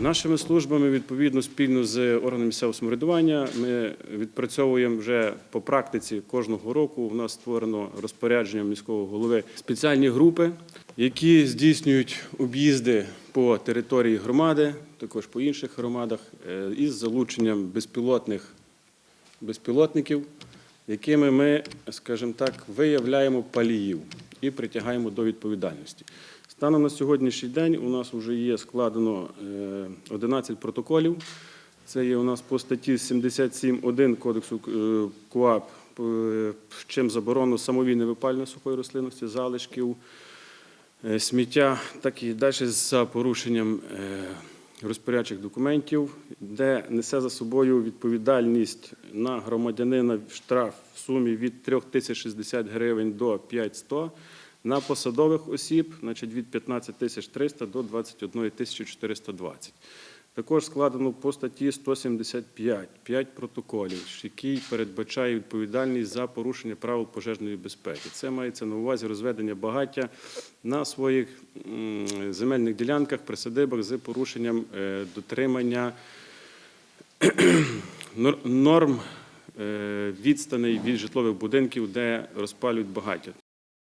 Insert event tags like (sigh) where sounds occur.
Нашими службами, відповідно, спільно з органами місцевого самоврядування, ми відпрацьовуємо вже по практиці кожного року. У нас створено розпорядженням міського голови спеціальні групи, які здійснюють об'їзди по території громади, також по інших громадах, е, із залученням безпілотних безпілотників, якими ми, скажімо так, виявляємо паліїв і притягаємо до відповідальності. Станом на сьогоднішній день у нас вже є складено е, 11 протоколів. Це є у нас по статті 77.1 Кодексу е, КУАП, е, чим заборонено самовільне випалювання сухої рослинності, залишків, е, сміття, так і далі за порушенням е, розпорядчих документів, де несе за собою відповідальність на громадянина штраф в сумі від 3060 гривень до 5100, на посадових осіб значить, від 15 300 до 21 420. Також складено по статті 175 5 протоколів, який передбачає відповідальність за порушення правил пожежної безпеки. Це мається на увазі розведення багаття на своїх земельних ділянках, присадибах з порушенням е, дотримання (clears throat) нор- норм е, відстаней від житлових будинків, де розпалюють багаття.